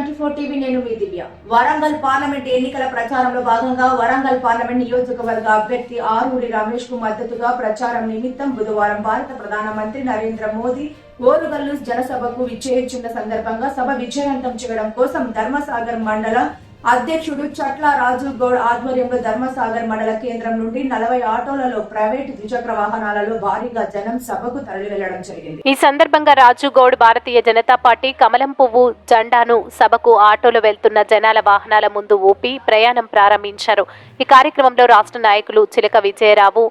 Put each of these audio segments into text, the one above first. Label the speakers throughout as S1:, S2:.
S1: Twenty four TV నేను మీ దివ్య. Warangal parliament ఎన్నికల ప్రచారంలో భాగంగా వరంగల్ పార్లమెంట్ నియోజకవర్గ అభ్యర్థి ఆరూరి రమేష్కు మద్దతుగా ప్రచారం నిమిత్తం బుధవారం భారత ప్రధానమంత్రి నరేంద్ర మోదీ ఓరుగల్లు జనసభకు విచ్చేయించిన సందర్భంగా సభ విజయవంతం చేయడం కోసం ధర్మసాగర్ మండలం అధ్యక్షుడు చట్ల రాజు గౌడ్ ఆధ్వర్యంలో ధర్మసాగర్ మండల కేంద్రం నుండి నలభై ఆటోలలో ప్రైవేటు ద్విచక్ర వాహనాలలో భారీగా జనం సభకు తరలి వెళ్ళడం జరిగింది.
S2: ఈ సందర్భంగా రాజు గౌడ్ భారతీయ జనతా పార్టీ కమలం పువ్వు జెండాను సభకు ఆటోలో వెళ్తున్న జనాల వాహనాల ముందు ఊపి ప్రయాణం ప్రారంభించారు. ఈ కార్యక్రమంలో రాష్ట్ర నాయకులు చిలక విజయరావు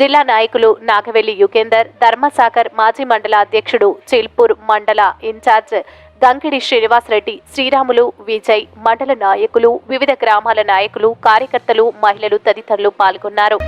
S2: జిల్లా నాయకులు నాగవెల్లి యుగేందర్ ధర్మసాగర్ మాజీ మండల అధ్యక్షుడు చిల్పూర్ మండల ఇన్ఛార్జ్ గంకిడి శ్రీనివాసరెడ్డి శ్రీరాములు విజయ్ మండల నాయకులు వివిధ గ్రామాల నాయకులు కార్యకర్తలు మహిళలు తదితరులు పాల్గొన్నారు.